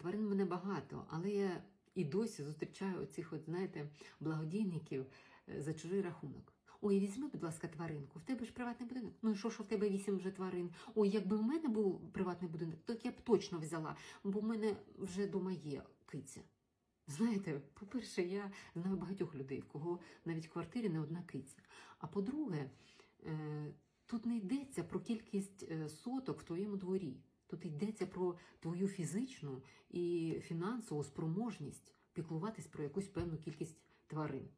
тварин в мене багато, але я і досі зустрічаю оцих, от, знаєте, благодійників е, за чужий рахунок. Ой, візьми, будь ласка, тваринку. В тебе ж приватний будинок. Ну і що, що в тебе вісім вже тварин? Ой, якби в мене був приватний будинок, то я б точно взяла, бо в мене вже дома є киця. Знаєте, по-перше, я знаю багатьох людей, в кого навіть в квартирі не одна киця. А по-друге, е, тут не йдеться про кількість е, соток в твоєму дворі. Тут йдеться про твою фізичну і фінансову спроможність піклуватись про якусь певну кількість тварин.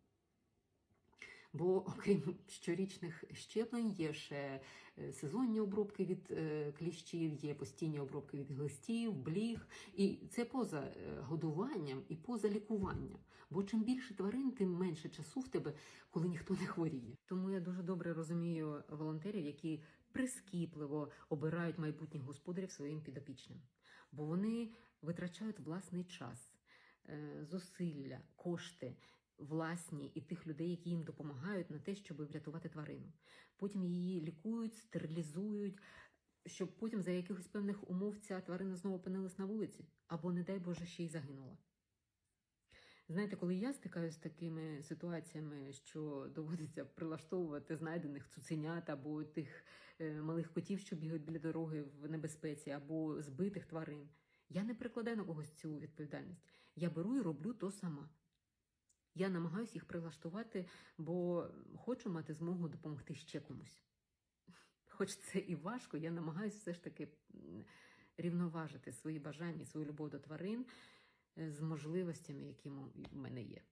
Бо окрім щорічних щеплень є ще е, сезонні обробки від е, кліщів, є постійні обробки від глистів, бліг. І це поза е, годуванням і поза лікуванням. Бо чим більше тварин, тим менше часу в тебе, коли ніхто не хворіє. Тому я дуже добре розумію волонтерів, які прискіпливо обирають майбутніх господарів своїм підопічним, бо вони витрачають власний час, зусилля, кошти власні і тих людей, які їм допомагають на те, щоб врятувати тварину. Потім її лікують, стерилізують, щоб потім за якихось певних умов ця тварина знову опинилась на вулиці, або, не дай Боже, ще й загинула. Знаєте, коли я стикаюся з такими ситуаціями, що доводиться прилаштовувати знайдених цуценят або тих е, малих котів, що бігають біля дороги в небезпеці, або збитих тварин, я не прикладаю на когось цю відповідальність. Я беру і роблю то сама. Я намагаюся їх прилаштувати, бо хочу мати змогу допомогти ще комусь. Хоч це і важко, я намагаюся все ж таки рівноважити свої бажання, свою любов до тварин е, з можливостями, які в мене є.